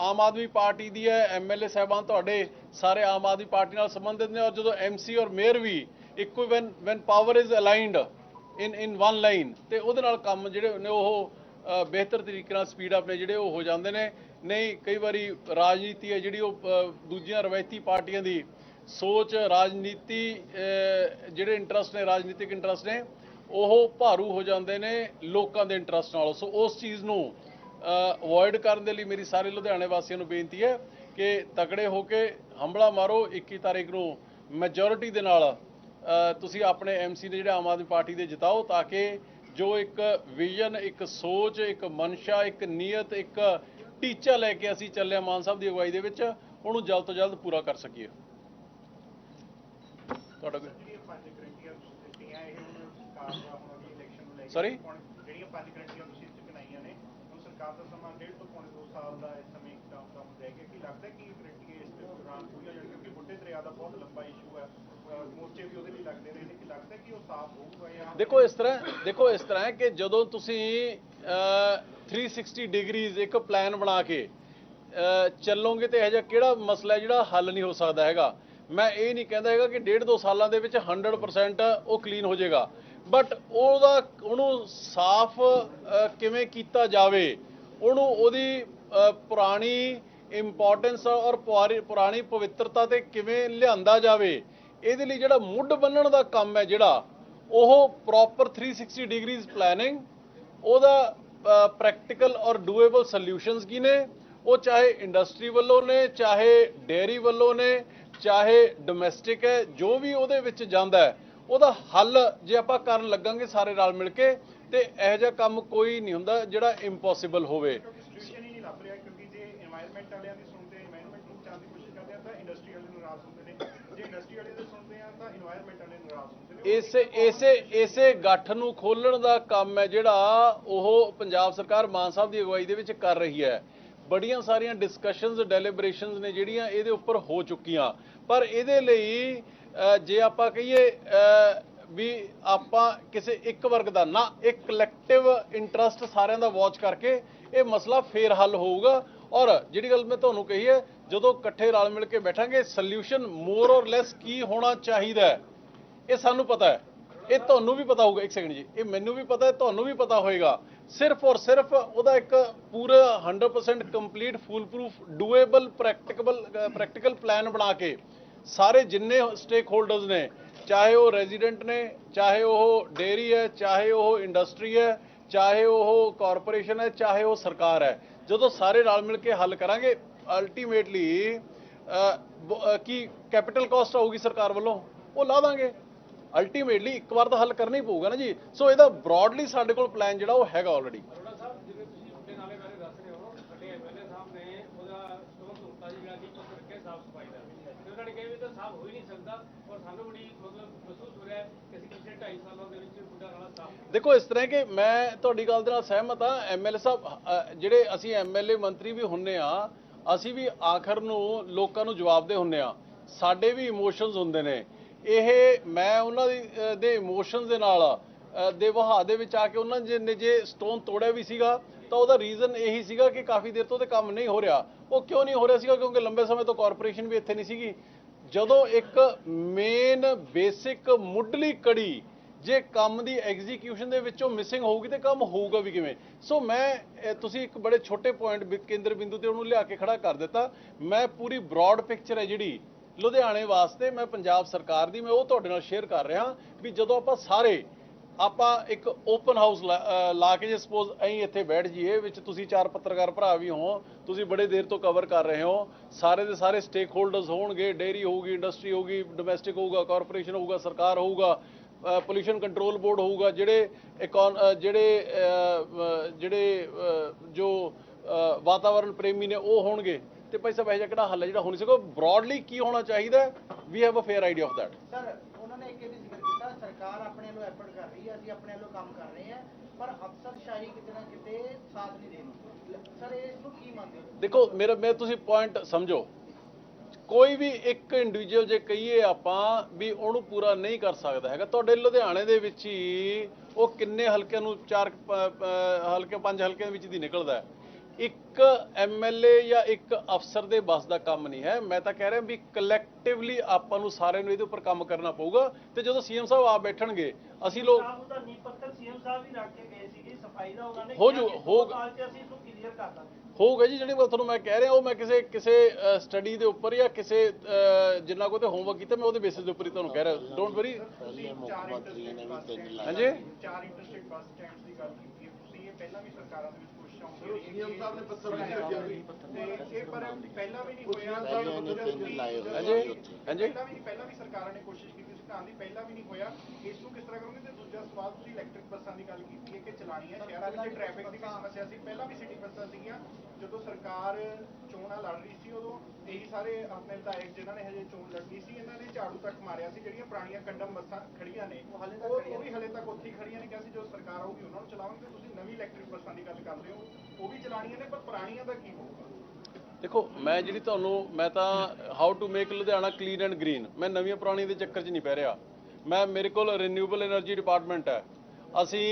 ਆਮ ਆਦਮੀ ਪਾਰਟੀ ਦੀ ਹੈ ਐਮਐਲਏ ਸਾਹਿਬਾਨ ਤੁਹਾਡੇ ਸਾਰੇ ਆਮ ਆਦਮੀ ਪਾਰਟੀ ਨਾਲ ਸੰਬੰਧਿਤ ਨੇ ਔਰ ਜਦੋਂ ਐਮਸੀ ਔਰ ਮੇਅਰ ਵੀ ਇੱਕੋ when when power is aligned in in one line ਤੇ ਉਹਦੇ ਨਾਲ ਕੰਮ ਜਿਹੜੇ ਨੇ ਉਹ ਬਿਹਤਰ ਤਰੀਕੇ ਨਾਲ ਸਪੀਡ ਅਪ ਨੇ ਜਿਹੜੇ ਉਹ ਹੋ ਜਾਂਦੇ ਨੇ। ਨਹੀਂ, ਕਈ ਵਾਰੀ ਰਾਜਨੀਤੀ ਹੈ ਜਿਹੜੀ ਉਹ ਦੂਜੀਆਂ ਰਵਾਇਤੀ ਪਾਰਟੀਆਂ ਦੀ ਸੋਚ, ਰਾਜਨੀਤੀ ਜਿਹੜੇ ਇੰਟਰਸਟ ਨੇ, ਰਾਜਨੀਤਿਕ ਇੰਟਰਸਟ ਨੇ, ਉਹ ਭਾਰੂ ਹੋ ਜਾਂਦੇ ਨੇ ਲੋਕਾਂ ਦੇ ਇੰਟਰਸਟ ਨਾਲ। ਸੋ ਉਸ ਚੀਜ਼ ਨੂੰ ਅਵੋਇਡ ਕਰਨ ਦੇ ਲਈ ਮੇਰੀ ਸਾਰੇ ਲੁਧਿਆਣੇ ਵਾਸੀਆਂ ਨੂੰ ਬੇਨਤੀ ਹੈ ਕਿ ਤਕੜੇ ਹੋ ਕੇ ਹੰਬਲਾ ਮਾਰੋ। 21 ਤਾਰੀਖ ਨੂੰ ਮੈਜੋਰਿਟੀ ਦੇ ਨਾਲ ਤੁਸੀਂ ਆਪਣੇ ਐਮਸੀ ਨੇ ਜਿਹੜੇ ਆਮ ਆਦਮੀ ਪਾਰਟੀ ਦੇ ਜਿਤਾਓ ਤਾਂ ਕਿ ਜੋ ਇੱਕ ਵਿਜ਼ਨ ਇੱਕ ਸੋਚ ਇੱਕ ਮਨਸ਼ਾ ਇੱਕ ਨੀਅਤ ਇੱਕ ਟੀਚਾ ਲੈ ਕੇ ਅਸੀਂ ਚੱਲੇ ਹਾਂ ਮਾਨ ਸਾਹਿਬ ਦੀ ਅਗਵਾਈ ਦੇ ਵਿੱਚ ਉਹਨੂੰ ਜਲਦ ਤੋਂ ਜਲਦ ਪੂਰਾ ਕਰ ਸਕੀਏ। ਤੁਹਾਡਾ ਕੋਈ ਸਰਕਾਰ ਦਾ ਸਮਾਂ ਡੇਢ ਤੋਂ ਪੌਣੇ ਦੋ ਸਾਲ ਦਾ ਇਸ ਸਮੇਂ ਕੰਮ ਕੰਮ ਰਹਿ ਗਿਆ। ਕੀ ਲੱਗਦਾ ਕਿ ਗਰੰਟੀ ਇਸ ਦੇ ਦੌਰਾਨ? ਪੂਰੀਆਂ ਜਾਣ ਕਿਉਂਕਿ ਬੁੱਢੇ ਦਰਿਆ ਦਾ ਬਹੁਤ ਲੰਬਾ ਇਸ਼ੂ ਹੈ। ਮੋਰਚੇ ਵੀ ਉਹਦੇ ਲਈ ਲੱਗਦੇ ਰਹੇ ਨੇ। ਕਿ ਲੱਗਦਾ ਕਿ ਉਹ ਸਾਫ਼ ਹੋਊਗਾ ਜਾਂ ਦੇਖੋ ਇਸ ਤਰ੍ਹਾਂ ਦੇਖੋ ਇਸ ਤਰ੍ਹਾਂ ਹੈ ਕਿ ਜਦੋਂ ਤੁਸੀਂ ਅਹ, 360 ਡਿਗਰੀਜ਼ ਇੱਕ ਪਲਾਨ ਬਣਾ ਕੇ ਅਹ, ਚੱਲੋਗੇ ਤੇ ਇਹ ਜਿਹਾ ਕਿਹੜਾ ਮਸਲਾ ਜਿਹੜਾ ਹੱਲ ਨਹੀਂ ਹੋ ਸਕਦਾ ਹੈਗਾ? ਮੈਂ ਇਹ ਨਹੀਂ ਕਹਿੰਦਾ ਹੈਗਾ ਕਿ ਡੇਢ ਦੋ ਸਾਲਾਂ ਦੇ ਵਿੱਚ 100% ਉਹ ਕਲੀਨ ਹੋ ਜਾਏਗਾ। ਬਟ ਉਹਦਾ ਉਹਨੂੰ ਸਾਫ਼ ਕਿਵੇਂ ਕੀਤਾ ਜਾਵੇ? ਉਹਨੂੰ ਉਹਦੀ ਪੁਰਾਣੀ ਇੰਪੋਰਟੈਂਸ ਔਰ ਪੁਆਰੀ- ਪੁਰਾਣੀ ਪਵਿੱਤਰਤਾ ਤੇ ਕਿਵੇਂ ਲਿਆਂਦਾ ਜਾਵੇ, ਇਹਦੇ ਲਈ ਜਿਹੜਾ ਮੁੱਢ ਬੰਨਣ ਦਾ ਕੰਮ ਹੈ ਜਿਹੜਾ, ਉਹ ਪ੍ਰੋਪਰ 360 ਡਿਗਰੀਜ਼ ਪਲੈਨਿੰਗ ਉਹਦਾ ਪ੍ਰੈਕਟੀਕਲ ਔਰ ਡੂਏਬਲ ਸੋਲੂਸ਼ਨਸ ਕੀ ਨੇ, ਉਹ ਚਾਹੇ ਇੰਡਸਟਰੀ ਵੱਲੋਂ ਨੇ, ਚਾਹੇ ਡੇਅਰੀ ਵੱਲੋਂ ਨੇ, ਚਾਹੇ ਡੋਮੈਸਟਿਕ ਹੈ, ਜੋ ਵੀ ਉਹਦੇ ਵਿੱਚ ਜਾਂਦਾ ਹੈ, ਉਹਦਾ ਹੱਲ ਜੇ ਆਪਾਂ ਕਰਨ ਲੱਗਾਂਗੇ ਸਾਰੇ ਰਲ ਮਿਲ ਕੇ ਤੇ ਇਹੋ ਜਿਹਾ ਕੰਮ ਕੋਈ ਨਹੀਂ ਹੁੰਦਾ ਜਿਹੜਾ ਇੰਪੋਸੀਬਲ ਹੋਵੇ। ਸੋਲੂਸ਼ਨ ਹੀ ਨਹੀਂ ਇਸੇ ਇਸੇ ਇਸੇ ਗੱਠ ਨੂੰ ਖੋਲਣ ਦਾ ਕੰਮ ਹੈ ਜਿਹੜਾ ਉਹ ਪੰਜਾਬ ਸਰਕਾਰ ਮਾਨ ਸਾਹਿਬ ਦੀ ਅਗਵਾਈ ਦੇ ਵਿੱਚ ਕਰ ਰਹੀ ਹੈ। ਬੜੀਆਂ ਸਾਰੀਆਂ ਡਿਸਕਸ਼ਨਸ ਡੈਲੀਬਰੇਸ਼ਨਸ ਨੇ ਜਿਹੜੀਆਂ ਇਹਦੇ ਉੱਪਰ ਹੋ ਚੁੱਕੀਆਂ। ਪਰ ਇਹਦੇ ਲਈ ਜੇ ਆਪਾਂ ਕਹੀਏ ਵੀ ਆਪਾਂ ਕਿਸੇ ਇੱਕ ਵਰਗ ਦਾ ਨਾ, ਇੱਕ ਕਲੈਕਟਿਵ ਇੰਟਰਸਟ ਸਾਰਿਆਂ ਦਾ ਵਾਚ ਕਰਕੇ ਇਹ ਮਸਲਾ ਫੇਰ ਹੱਲ ਹੋਊਗਾ। ਔਰ ਜਿਹੜੀ ਗੱਲ ਮੈਂ ਤੁਹਾਨੂੰ ਕਹੀ ਹੈ, ਜਦੋਂ ਇਕੱਠੇ ਰਲ ਮਿਲ ਕੇ ਬੈਠਾਂਗੇ ਸੋਲੂਸ਼ਨ ਮੋਰ ਔਰ ਲੈਸ ਕੀ ਹੋਣਾ ਚਾਹੀਦਾ ਹੈ? ਇਹ ਸਾਨੂੰ ਪਤਾ ਹੈ। ਇਹ ਤੁਹਾਨੂੰ ਵੀ ਪਤਾ ਹੋਊਗਾ, ਇੱਕ ਸੈਕਿੰਡ ਜੀ। ਇਹ ਮੈਨੂੰ ਵੀ ਪਤਾ ਹੈ, ਤੁਹਾਨੂੰ ਵੀ ਪਤਾ ਹੋਏਗਾ। ਸਿਰਫ ਔਰ ਸਿਰਫ ਉਹਦਾ ਇੱਕ ਪੂਰਾ 100% complete foolproof doable practical practical plan ਬਣਾ ਕੇ ਸਾਰੇ ਜਿੰਨੇ ਸਟੇਕ ਹੋਲਡਰਸ ਨੇ ਚਾਹੇ ਉਹ ਰੈਜ਼ੀਡੈਂਟ ਨੇ, ਚਾਹੇ ਉਹ ਡੇਅਰੀ ਹੈ, ਚਾਹੇ ਉਹ ਇੰਡਸਟਰੀ ਹੈ, ਚਾਹੇ ਉਹ ਕਾਰਪੋਰੇਸ਼ਨ ਹੈ, ਚਾਹੇ ਉਹ ਸਰਕਾਰ ਹੈ। ਜਦੋਂ ਸਾਰੇ ਰਲ ਮਿਲ ਕੇ ਹੱਲ ਕਰਾਂਗੇ ਅਲਟੀਮੇਟਲੀ ਕੀ ਕੈਪੀਟਲ ਕਾਸਟ ਆਊਗੀ ਸਰਕਾਰ ਵੱਲੋਂ, ਉਹ ਲਾ ਦਾਂਗੇ। ਅਲਟੀਮੇਟਲੀ ਇੱਕ ਵਾਰ ਤਾਂ ਹੱਲ ਕਰਨਾ ਹੀ ਪਊਗਾ ਨਾ ਜੀ। ਸੋ ਇਹਦਾ ਬ੍ਰੌਡਲੀ ਸਾਡੇ ਕੋਲ ਪਲਾਨ ਜਿਹੜਾ ਉਹ ਹੈਗਾ ਆਲਰੇਡੀ ਅਰੋੜਾ ਸਾਹਿਬ ਜਿਵੇਂ ਤੁਸੀਂ ਉੱਤੇ ਨਾਲੇ ਬਾਰੇ ਦੱਸ ਰਹੇ ਹੋ ਸਾਡੇ ਐਮਐਲਏ ਸਾਹਿਬ ਨੇ ਉਹਦਾ ਸਟੋਰ ਧੋਤਾ ਜੀ ਜਿਹੜਾ ਕਿ ਪੱਤਰ ਰੱਖਿਆ ਸਾਫ਼ ਸਫ਼ਾਈ ਦਾ ਤੇ ਉਹਨਾਂ ਨੇ ਕਿਹਾ ਵੀ ਤਾਂ ਸਾਫ਼ ਹੋ ਹੀ ਨਹੀਂ ਸਕਦਾ ਔਰ ਸਾਨੂੰ ਬੜੀ ਮਤਲਬ ਮਹਿਸੂਸ ਹੋ ਰਿਹਾ ਹੈ ਕਿ ਅਸੀਂ ਪਿਛਲੇ 2.5 ਸਾਲਾਂ ਦੇ ਵਿੱਚ ਬੁੱਢਾ ਨਾਲਾ ਸਾਫ਼ ਦੇਖੋ, ਇਸ ਤਰ੍ਹਾਂ ਕਿ ਮੈਂ ਤੁਹਾਡੀ ਗੱਲ ਦੇ ਨਾਲ ਸਹਿਮਤ ਹਾਂ ਐਮਐਲਏ ਸਾਹਿਬ ਜਿਹੜੇ ਅਸੀਂ ਐਮਐਲਏ ਮੰਤਰੀ ਵੀ ਹੁੰਨੇ ਆ, ਅਸੀਂ ਵੀ ਆਖਰ ਨੂੰ ਲੋਕਾਂ ਨੂੰ ਜਵਾਬ ਦੇ ਹੁੰਨੇ ਆ। ਸਾਡੇ ਵੀ ਇਮੋਸ਼ਨਸ ਹੁੰਦੇ ਨੇ। ਇਹ ਮੈਂ ਉਹਨਾਂ ਦੀ ਦੇ ਇਮੋਸ਼ਨਸ ਦੇ ਨਾਲ ਦੇ ਵਹਾਅ ਦੇ ਵਿੱਚ ਆ ਕੇ ਉਹਨਾਂ ਜੇ ਨੇ ਜੇ ਸਟੋਨ ਤੋੜਿਆ ਵੀ ਸੀਗਾ ਤਾਂ ਉਹਦਾ ਰੀਜ਼ਨ ਇਹੀ ਸੀਗਾ ਕਿ ਕਾਫੀ ਦੇਰ ਤੋਂ ਤੇ ਕੰਮ ਨਹੀਂ ਹੋ ਰਿਹਾ। ਉਹ ਕਿਉਂ ਨਹੀਂ ਹੋ ਰਿਹਾ ਸੀਗਾ? ਕਿਉਂਕਿ ਲੰਬੇ ਸਮੇਂ ਤੋਂ ਕਾਰਪੋਰੇਸ਼ਨ ਵੀ ਇੱਥੇ ਨਹੀਂ ਸੀਗੀ। ਜਦੋਂ ਇੱਕ ਮੇਨ ਬੇਸਿਕ ਮੁੱਢਲੀ ਕੜੀ, ਜੇ ਕੰਮ ਦੀ ਐਗਜ਼ੀਕਿਊਸ਼ਨ ਦੇ ਵਿੱਚੋਂ ਮਿਸਿੰਗ ਹੋਊਗੀ ਤੇ ਕੰਮ ਹੋਊਗਾ ਵੀ ਕਿਵੇਂ? ਸੋ ਮੈਂ ਤੁਸੀਂ ਇੱਕ ਬੜੇ ਛੋਟੇ ਪੁਆਇੰਟ ਕੇਂਦਰ ਬਿੰਦੂ ਤੇ ਉਹਨੂੰ ਲਿਆ ਕੇ ਖੜਾ ਕਰ ਦਿੱਤਾ। ਮੈਂ ਪੂਰੀ ਬ੍ਰੌਡ ਪਿਕਚਰ ਹੈ ਜਿਹੜੀ ਲੁਧਿਆਣੇ ਵਾਸਤੇ ਮੈਂ ਪੰਜਾਬ ਸਰਕਾਰ ਦੀ, ਮੈਂ ਉਹ ਤੁਹਾਡੇ ਨਾਲ ਸ਼ੇਅਰ ਕਰ ਰਿਹਾ ਵੀ ਜਦੋਂ ਆਪਾਂ ਸਾਰੇ ਆਪਾਂ ਇੱਕ ਓਪਨ ਹਾਊਸ ਲਾ ਕੇ ਜੇ ਸਪੋਜ਼ ਅਸੀਂ ਇੱਥੇ ਬੈਠ ਜਾਈਏ ਵਿੱਚ ਤੁਸੀਂ ਚਾਰ ਪੱਤਰਕਾਰ ਭਰਾ ਵੀ ਹੋ ਤੁਸੀਂ ਬੜੇ ਦੇਰ ਤੋਂ ਕਵਰ ਕਰ ਰਹੇ ਹੋ ਸਾਰੇ ਦੇ ਸਾਰੇ ਸਟੇਕ ਹੋਲਡਰਸ ਹੋਣਗੇ ਡੇਅਰੀ ਹੋਊਗੀ ਇੰਡਸਟਰੀ ਹੋਊਗੀ ਡੋਮੈਸਟਿਕ ਹੋਊਗਾ ਕਾਰਪੋਰੇਸ਼ਨ ਹੋਊਗਾ ਸਰਕਾਰ ਹੋਊਗਾ ਪੋਲੂਸ਼ਨ ਕੰਟਰੋਲ ਬੋਰਡ ਹੋਊਗਾ ਜਿਹੜੇ econ- ਜਿਹੜੇ ਜਿਹੜੇ ਜੋ ਅ, ਵਾਤਾਵਰਣ ਪ੍ਰੇਮੀ ਨੇ ਉਹ ਹੋਣਗੇ। ਤੇ ਭਾਈ ਸਾਹਿਬ ਇਹ ਜਿਹਾ ਕਿਹੜਾ ਹੱਲ ਹੈ ਜਿਹੜਾ ਹੋ ਨਹੀਂ ਸਕੋ ਬ੍ਰੌਡਲੀ ਕੀ ਹੋਣਾ ਚਾਹੀਦਾ? We have a fair idea of that sir ਉਹਨਾਂ ਨੇ ਇੱਕ ਇਹ ਵੀ ਜ਼ਿਕਰ ਕੀਤਾ ਸਰਕਾਰ ਆਪਣੇ ਵੱਲੋਂ ਐਫਰਟ ਕਰ ਰਹੀ ਹੈ, ਅਸੀਂ ਆਪਣੇ ਵੱਲੋਂ ਕੰਮ ਕਰ ਰਹੇ ਹਾਂ, ਪਰ ਅਫਸਰਸ਼ਾਹੀ ਕਿਤੇ ਨਾ ਕਿਤੇ ਸਾਥ ਨਹੀਂ ਦੇ ਸਰ ਇਸ ਨੂੰ ਕੀ ਮੰਨਦੇ ਹੋ ਦੇਖੋ, ਮੇਰਾ, ਮੈਂ ਤੁਸੀਂ ਪੁਆਇੰਟ ਸਮਝੋ। ਕੋਈ ਵੀ ਇੱਕ ਇੰਡੀਵਿਜੂਅਲ ਜੇ ਕਹੀਏ ਆਪਾਂ ਵੀ ਉਹਨੂੰ ਪੂਰਾ ਨਹੀਂ ਕਰ ਸਕਦਾ ਹੈਗਾ, ਤੁਹਾਡੇ ਲੁਧਿਆਣੇ ਦੇ ਵਿੱਚ ਹੀ ਉਹ ਕਿੰਨੇ ਹਲਕਿਆਂ ਨੂੰ ਚਾਰ ਹਲਕੇ, ਪੰਜ ਹਲਕਿਆਂ ਦੇ ਵਿੱਚ ਦੀ ਨਿਕਲਦਾ ਹੈ। ਇੱਕ ਐਮਐਲਏ ਜਾਂ ਇੱਕ ਅਫਸਰ ਦੇ ਬਸ ਦਾ ਕੰਮ ਨਹੀਂ ਹੈ। ਮੈਂ ਤਾਂ ਕਹਿ ਰਿਹਾ ਵੀ ਕਲੈਕਟਿਵਲੀ ਆਪਾਂ ਨੂੰ ਸਾਰਿਆਂ ਨੂੰ ਇਹਦੇ ਉੱਪਰ ਕੰਮ ਕਰਨਾ ਪਊਗਾ ਤੇ ਜਦੋਂ ਸੀਐਮ ਸਾਹਿਬ ਆ ਬੈਠਣਗੇ ਅਸੀਂ ਲੋਕ ਹੋ ਜੂ- ਹੋਊਗਾ ਜੀ ਜਿਹੜੀ ਤੁਹਾਨੂੰ ਮੈਂ ਕਹਿ ਰਿਹਾ ਉਹ ਮੈਂ ਕਿਸੇ ਕਿਸੇ ਸਟੱਡੀ ਦੇ ਉੱਪਰ ਜਾਂ ਕਿਸੇ ਜਿੰਨਾ ਕੋ ਤੇ ਹੋਮਵਰਕ ਕੀਤਾ ਮੈਂ ਉਹਦੇ ਬੇਸਿਸ ਦੇ ਉੱਪਰ ਹੀ ਤੁਹਾਨੂੰ ਕਹਿ ਰਿਹਾ। ਡੋਂਟ ਵਰੀ ਹਾਂਜੀ? ਚਾਰ ਇੰਟਰਸਟੇਟ ਬੱਸ ਸਟੈਂਡ ਦੀ ਗੱਲ ਕੀਤੀ ਹੈ। ਤੁਸੀਂ ਇਹ ਪਹਿਲਾਂ ਵੀ ਸਰਕਾਰਾਂ ਦੇ ਵਿੱਚ ਸਾਹਿਬ ਨੇ ਵੀ ਰੱਖਿਆ ਤੇ ਇਹ ਪਰ ਪਹਿਲਾਂ ਵੀ ਨਹੀਂ ਹੋਇਆ। ਹਾਂਜੀ? ਹਾਂਜੀ? ਪਹਿਲਾਂ ਵੀ ਪਹਿਲਾਂ ਵੀ ਸਰਕਾਰਾਂ ਨੇ ਕੋਸ਼ਿਸ਼ ਕੀਤੀ ਢਾਣ ਦੀ ਪਹਿਲਾਂ ਵੀ ਨਹੀਂ ਹੋਇਆ। ਇਸ ਨੂੰ ਕਿਸ ਤਰ੍ਹਾਂ ਕਰੋਗੇ? ਤੇ ਦੂਜਾ ਸਵਾਲ ਤੁਸੀਂ ਇਲੈਕਟ੍ਰਿਕ ਬੱਸਾਂ ਦੀ ਗੱਲ ਕੀਤੀ ਹੈ ਕਿ ਚਲਾਉਣੀਆਂ ਸ਼ਹਿਰਾਂ ਵਿੱਚ ਟ੍ਰੈਫਿਕ ਦੀ ਵੀ ਸਮੱਸਿਆ ਸੀ। ਪਹਿਲਾਂ ਵੀ ਸਿਟੀ ਬੱਸਾਂ ਸੀਗੀਆਂ। ਜਦੋਂ ਸਰਕਾਰ ਚੋਣਾਂ ਲੜ ਰਹੀ ਸੀ ਉਦੋਂ ਇਹੀ ਸਾਰੇ ਆਪਣੇ ਵਿਧਾਇਕ ਜਿਨ੍ਹਾਂ ਨੇ ਹਜੇ ਚੋਣ ਲੜਨੀ ਸੀ ਇਹਨਾਂ ਨੇ ਝਾੜੂ ਤੱਕ ਮਾਰਿਆ ਸੀ। ਜਿਹੜੀਆਂ ਪੁਰਾਣੀਆਂ ਕੰਡਮ ਬੱਸਾਂ ਖੜੀਆਂ ਨੇ ਉਹ ਹਾਲੇ ਤੱਕ ਉਹ ਖੜੀਆਂ ਉਹ ਵੀ ਹਲੇ ਤੱਕ ਉੱਥੇ ਖੜੀਆਂ ਨੇ। ਕਿਹਾ ਸੀ ਜੋ ਸਰਕਾਰ ਆਊਗੀ ਉਹਨਾਂ ਨੂੰ ਚਲਾਵਾਂਗੇ। ਤੁਸੀਂ ਨਵੀਂ ਇਲੈਕਟ੍ਰਿਕ ਬੱਸਾਂ ਦੀ ਗੱਲ ਕਰ ਰਹੇ ਹੋ। ਉਹ ਵੀ ਚਲਾਉਣੀਆਂ ਨੇ ਪਰ ਪੁਰਾਣੀਆਂ ਦਾ ਕੀ ਹੋਊਗਾ? ਦੇਖੋ, ਮੈਂ ਜਿਹੜੀ ਤੁਹਾਨੂੰ, ਮੈਂ ਤਾਂ how to make Ludhiana clean and green ਮੈਂ ਨਵੀਆਂ ਪੁਰਾਣੀਆਂ ਦੇ ਚੱਕਰ 'ਚ ਨਹੀਂ ਪੈ ਰਿਹਾ। ਮੈਂ, ਮੇਰੇ ਕੋਲ ਰੀਨਿਊਏਬਲ એનર્ਜੀ ਡਿਪਾਰਟਮੈਂਟ ਹੈ। ਅਸੀਂ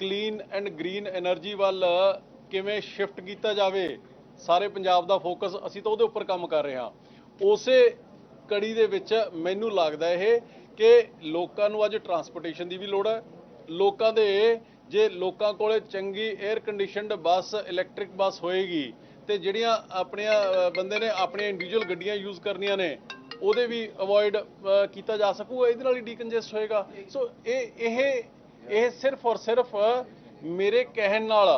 ਕਲੀਨ ਐਂਡ ਗ੍ਰੀਨ એનર્ਜੀ ਵੱਲ ਕਿਵੇਂ ਸ਼ਿਫਟ ਕੀਤਾ ਜਾਵੇ, ਸਾਰੇ ਪੰਜਾਬ ਦਾ ਫੋਕਸ ਅਸੀਂ ਤਾਂ ਉਹਦੇ ਉੱਪਰ ਕੰਮ ਕਰ ਰਹੇ ਹਾਂ। ਉਸੇ ਕੜੀ ਦੇ ਵਿੱਚ ਮੈਨੂੰ ਲੱਗਦਾ ਇਹ ਕਿ ਲੋਕਾਂ ਨੂੰ ਅੱਜ ਟਰਾਂਸਪੋਰਟੇਸ਼ਨ ਦੀ ਵੀ ਲੋੜ ਹੈ। ਲੋਕਾਂ ਦੇ, ਜੇ ਲੋਕਾਂ ਕੋਲੇ ਚੰਗੀ air conditioned bus electric bus ਹੋਏਗੀ ਤੇ ਜਿਹੜੀਆਂ ਆਪਣੀਆਂ ਅ, ਬੰਦੇ ਨੇ ਆਪਣੀਆਂ ਇੰਡੀਵਿਜੂਅਲ ਗੱਡੀਆਂ ਯੂਜ਼ ਕਰਨੀਆਂ ਨੇ ਉਹਦੇ ਵੀ ਅਵੋਇਡ ਕੀਤਾ ਜਾ ਸਕੂਗਾ ਇਹਦੇ ਨਾਲ ਹੀ ਡੀਕੰਜੈਸਟ ਹੋਏਗਾ ਸੋ ਇਹ ਇਹ ਇਹ ਸਿਰਫ ਔਰ ਸਿਰਫ ਮੇਰੇ ਕਹਿਣ ਨਾਲ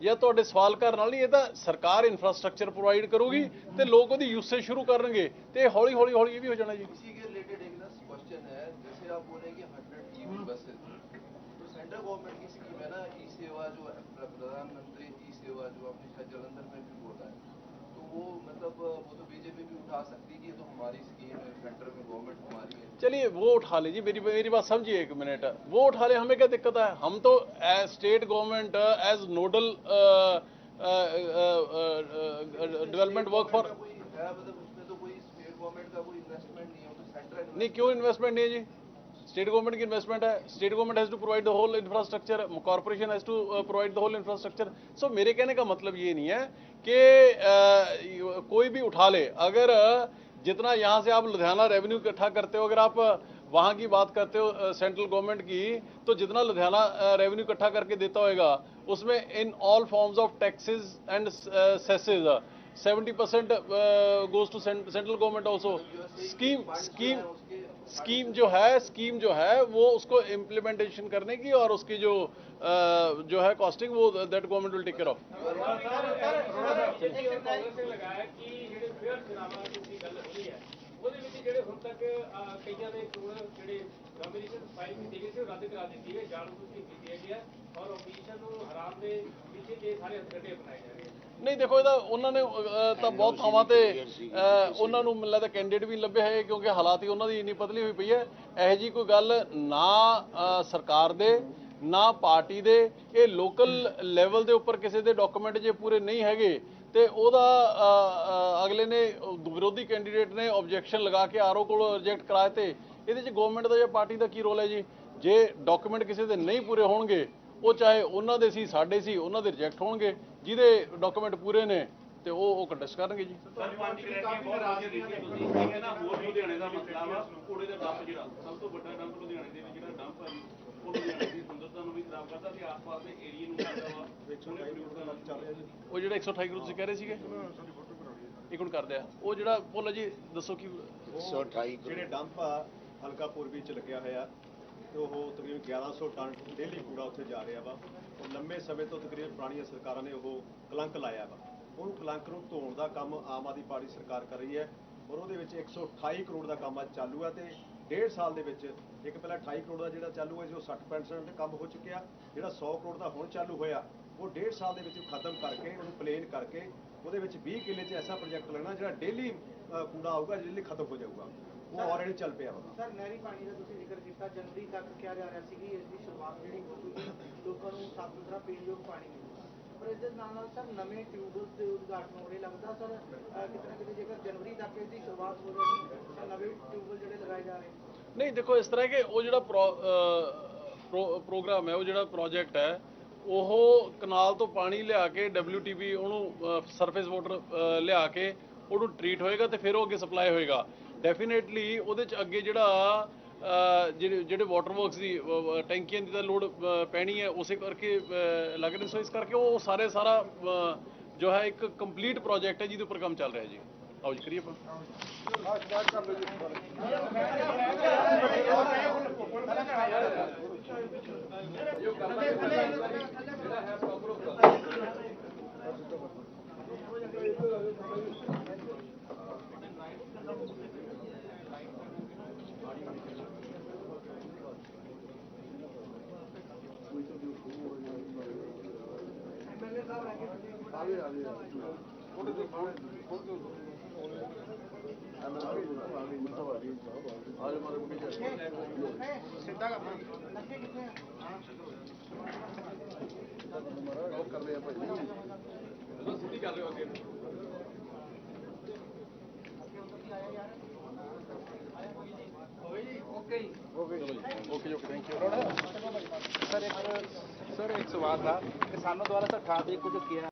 ਜਾਂ ਤੁਹਾਡੇ ਸਵਾਲ ਕਰਨ ਨਾਲ ਨਹੀਂ ਇਹ ਤਾਂ ਸਰਕਾਰ ਇਨਫਰਾਸਟ੍ਰਕਚਰ ਪ੍ਰੋਵਾਈਡ ਕਰੂਗੀ ਤੇ ਲੋਕ ਉਹਦੀ ਯੂਸੇਜ ਸ਼ੁਰੂ ਕਰਨਗੇ ਤੇ ਹੌਲੀ ਹੌਲੀ ਹੌਲੀ ਇਹ ਵੀ ਹੋ ਜਾਣਾ ਜੀ इसी के रिलेटेड एक ना क्वेश्चन है जैसे आप बोले कि हंड्रेड ईवी बसेस तो सेंट्रल गवर्नमेंट की स्कीम है ना ई सेवा जो है, प्र- प्रधानमंत्री ई सेवा जो आपने शायद जलंधर में भी बोला है तो वो मतलब वो तो बीजेपी भी उठा सकती है कि तो हमारी स्कीम है सेंटर में गवर्नमेंट हमारी है। चलिए वो उठा लीजिए। मेरी मेरी बात समझिए एक मिनट। वो उठा ले हमें क्या दिक्कत है? हम तो state government as nodal development work for मतलब उसमें तो कोई स्टेट गवर्नमेंट का कोई इन्वेस्टमेंट नहीं है तो सेंट्रल नहीं क्यों इन्वेस्टमेंट नहीं है जी? स्टेट गवर्नमेंट की इन्वेस्टमेंट है। State government has to provide the whole infrastructure corporation has to provide the whole infrastructure so मेरे कहने का मतलब ये नहीं है कि uh, कोई भी उठा ले। अगर uh, जितना यहाँ से आप लुधियाना रेवेन्यू इकट्ठा करते हो अगर आप वहाँ की बात करते हो सेंट्रल गवर्नमेंट की तो जितना लुधियाना रेवेन्यू इकट्ठा करके देता होगा उसमें in all forms of taxes and cesses 70 percent goes to central government also scheme scheme scheme जो है, स्कीम जो है, वो उसको इम्प्लीमेंटेशन करने की और उसकी जो जो है कॉस्टिंग वो that government will take care of ਉਹਦੇ ਵਿੱਚ ਜਿਹੜੇ ਹੁਣ ਤੱਕ ਕਈਆਂ ਦੇ ਚੋਣ ਜਿਹੜੇ ਨੋਮੀਨੇਸ਼ਨ ਫਾਈਲ ਕੀਤੀ ਗਈ ਸੀ ਉਹ ਰੱਦ ਕਰਾ ਦਿੱਤੀ ਹੈ ਜਾਣ ਬੁੱਝ ਕੇ ਕੀਤੀ ਹੈ ਔਰ ਆਪੋਜੀਸ਼ਨ ਨੂੰ ਹਰਾਮ ਦੇ ਪਿੱਛੇ ਇਹ ਸਾਰੇ ਹੱਥਕੰਡੇ ਅਪਣਾਏ ਜਾ ਰਹੇ ਨਹੀਂ ਦੇਖੋ ਇਹਦਾ ਉਹਨਾਂ ਨੇ ਤਾਂ ਬਹੁਤ ਥਾਵਾਂ ਤੇ ਉਹਨਾਂ ਨੂੰ ਮੈਨੂੰ ਲੱਗਦਾ ਕੈਂਡੀਡੇਟ ਵੀ ਲੱਭੇ ਹੈ ਕਿਉਂਕਿ ਹਾਲਾਤ ਹੀ ਉਹਨਾਂ ਦੀ ਇੰਨੀ ਪਤਲੀ ਹੋਈ ਪਈ ਹੈ। ਇਹੋ ਜੀ ਕੋਈ ਗੱਲ ਨਾ ਸਰਕਾਰ ਦੇ ਨਾ ਪਾਰਟੀ ਦੇ ਇਹ ਲੋਕਲ ਲੈਵਲ ਦੇ ਉੱਪਰ ਕਿਸੇ ਦੇ ਡਾਕੂਮੈਂਟ ਜੇ ਪੂਰੇ ਨਹੀਂ ਹੈਗੇ ਤੇ ਉਹਦਾ ਅਗਲੇ ਨੇ ਵਿਰੋਧੀ ਕੈਂਡੀਡੇਟ ਨੇ ਆਬਜੈਕਸ਼ਨ ਲਗਾ ਕੇ ਆਰਓ ਕੋਲ ਰਿਜੈਕਟ ਕਰਾਏ ਤੇ ਇਹਦੇ ਚ ਗਵਰਨਮੈਂਟ ਦਾ ਜਾਂ ਪਾਰਟੀ ਦਾ ਕੀ ਰੋਲ ਹੈ ਜੀ? ਜੇ ਡਾਕੂਮੈਂਟ ਕਿਸੇ ਦੇ ਨਹੀਂ ਪੂਰੇ ਹੋਣਗੇ ਉਹ ਚਾਹੇ ਉਹਨਾਂ ਦੇ ਸੀ ਸਾਡੇ ਸੀ ਉਹਨਾਂ ਦੇ ਰਿਜੈਕਟ ਹੋਣਗੇ ਜਿਹਦੇ ਡਾਕੂਮੈਂਟ ਪੂਰੇ ਨੇ ਤੇ ਉਹ ਉਹ ਕੰਟੈਸਟ ਕਰਨਗੇ ਜੀ। ਸਰ ਪੰਜ ਕ੍ਰੈਟੀਆਂ ਨਾ ਹੋਰ ਲੁਧਿਆਣੇ ਦਾ ਮਸਲਾ ਵਾ ਕੂੜੇ ਦਾ ਡੰਪ ਜਿਹੜਾ ਸਭ ਤੋਂ ਵੱਡਾ ਡੰਪ ਲੁਧਿਆਣੇ ਦੇ ਵਿੱਚ ਜਿਹੜਾ ਡੰਪ ਹੈ ਜੀ, ਉਹ ਜਿਹੜਾ 128 ਕਰੋੜ ਤੁਸੀਂ ਕਹਿ ਰਹੇ ਸੀਗੇ? ਇੱਕ ਹੁਣ ਕਰਦੇ ਆ ਉਹ ਜਿਹੜਾ ਭੋਲਾ ਜੀ ਦੱਸੋ ਕੀ 128 ਜਿਹੜੇ ਡੰਪ ਆ ਹਲਕਾ ਪੂਰਬੀ ਚ ਲੱਗਿਆ ਹੋਇਆ ਤੇ ਉਹ ਤਕਰੀਬਨ 1100 ਟਨ ਡੇਲੀ ਕੂੜਾ ਉੱਥੇ ਜਾ ਰਿਹਾ ਵਾ। ਉਹ ਲੰਮੇ ਸਮੇਂ ਤੋਂ ਤਕਰੀਬਨ ਪੁਰਾਣੀਆਂ ਸਰਕਾਰਾਂ ਨੇ ਉਹ ਕਲੰਕ ਲਾਇਆ ਵਾ। ਉਹਨੂੰ ਕਲੰਕ ਨੂੰ ਧੋਣ ਦਾ ਕੰਮ ਆਮ ਆਦਮੀ ਪਾਰਟੀ ਸਰਕਾਰ ਕਰ ਰਹੀ ਹੈ ਔਰ ਉਹਦੇ ਵਿੱਚ 128 ਕਰੋੜ ਦਾ ਕੰਮ ਅੱਜ ਚਾਲੂ ਹੈ ਤੇ ਡੇਢ ਸਾਲ ਦੇ ਵਿੱਚ ਇੱਕ ਪਹਿਲਾਂ 28 ਕਰੋੜ ਦਾ ਜਿਹੜਾ ਚਾਲੂ ਹੈ ਜੋ 60% ਤੇ ਕੰਮ ਹੋ ਚੁੱਕਿਆ। ਜਿਹੜਾ 100 ਕਰੋੜ ਦਾ ਹੁਣ ਚਾਲੂ ਹੋਇਆ ਉਹ ਡੇਢ ਸਾਲ ਦੇ ਵਿੱਚ ਖਤਮ ਕਰਕੇ ਉਹਨੂੰ ਪਲੇਨ ਕਰਕੇ ਉਹਦੇ ਵਿੱਚ 20 ਕਿੱਲੇ 'ਚ ਐਸਾ ਪ੍ਰੋਜੈਕਟ ਲੱਗਣਾ ਜਿਹੜਾ ਡੇਲੀ ਕੂੜਾ ਆਊਗਾ ਜਿਹਦੇ ਲਈ ਖਤਮ ਹੋ ਜਾਊਗਾ। ਉਹ ਆਲਰੇਡੀ ਚੱਲ ਪਿਆ ਵਾ ਸਰ ਨਹਿਰੀ ਪਾਣੀ ਦਾ ਤੁਸੀਂ ਜ਼ਿਕਰ ਕੀਤਾ ਜਨਵਰੀ ਤੱਕ ਕਿਹਾ ਜਾ ਰਿਹਾ ਸੀ ਕਿ ਇਸ ਦੀ ਸ਼ੁਰੂਆਤ ਜਿਹੜੀ ਹੋਊਗੀ ਲੋਕਾਂ ਨੂੰ ਸਾਫ਼ ਸੁਥਰਾ ਪੀਣ ਯੋਗ ਪਾਣੀ ਮਿਲੂਗਾ ਪਰ ਦੇ ਨਾਲ ਨਾਲ ਸਰ ਨਵੇਂ ਟਿਊਬਵੈੱਲ ਦੇ ਉਦਘਾਟਨ ਹੋ ਰਹੇ ਲੱਗਦਾ ਸਰ ਕਿਤੇ ਨਾ ਕਿਤੇ ਜੇਕਰ ਜਨਵਰੀ ਤੱਕ ਇਸ ਦੀ ਸ਼ੁਰੂਆਤ ਹੋ ਜਾਏਗੀ ਨਵੇਂ ਟਿਊਬਵੈੱਲ ਜਿਹੜੇ ਲਗਾਏ ਜਾ ਰਹੇ ਨਹੀਂ, ਦੇਖੋ ਇਸ ਤਰ੍ਹਾਂ ਕਿ ਉਹ ਜਿਹੜਾ ਪ੍ਰੋਗਰਾਮ ਹੈ, ਉਹ ਜਿਹੜਾ ਪ੍ਰੋਜੈਕਟ ਹੈ, ਉਹ ਕਨਾਲ ਤੋਂ ਪਾਣੀ ਲਿਆ ਕੇ WTP ਉਹਨੂੰ ਸਰਫੇਸ ਵਾਟਰ ਲਿਆ ਕੇ ਉਹਨੂੰ ਟ੍ਰੀਟ ਹੋਏਗਾ ਤੇ ਫਿਰ ਉਹ ਅੱਗੇ ਸਪਲਾਈ ਹੋਏਗਾ। ਡੈਫੀਨੇਟਲੀ ਉਹਦੇ ਚ ਅੱਗੇ ਜਿਹੜਾ ਜਿਹੜੇ ਜਿਹੜੇ ਵਾਟਰ ਵਰਕਸ ਦੀ ਟੈਂਕੀਆਂ ਦੀ ਤਾਂ ਲੋਡ ਪੈਣੀ ਹੈ, ਉਸੇ ਕਰਕੇ ਲੱਗ ਰਹੇ। ਸੋ ਇਸ ਕਰਕੇ ਉਹ ਸਾਰੇ ਸਾਰਾ ਜੋ ਹੈ, ਇੱਕ ਕੰਪਲੀਟ ਪ੍ਰੋਜੈਕਟ ਹੈ, ਜਿਹਦੇ ਉੱਪਰ ਕੰਮ ਚੱਲ ਰਿਹਾ ਜੀ। ਆਓ ਜੀ, ਕਰੀਏ ਆਪਾਂ ਸਿੱਧਾ ਕਰਨਾ ਲੱਗੇ ਕਿੱਥੇ ਆ ਸਿੱਧੀ ਕਰ ਰਹੇ ਹੋ ਅੱਗੇ ਓਕੇ ਜੀ ਓਕੇ ਜੀ ਓਕੇ ਥੈਂਕ ਯੂ ਸਰ ਇੱਕ ਸਰ ਇੱਕ ਸਵਾਲ ਦਾ। ਕਿਸਾਨਾਂ ਦੁਆਰਾ ਸਰ ਠਾਹ ਦੇ ਕੁਝ ਕਿਹਾ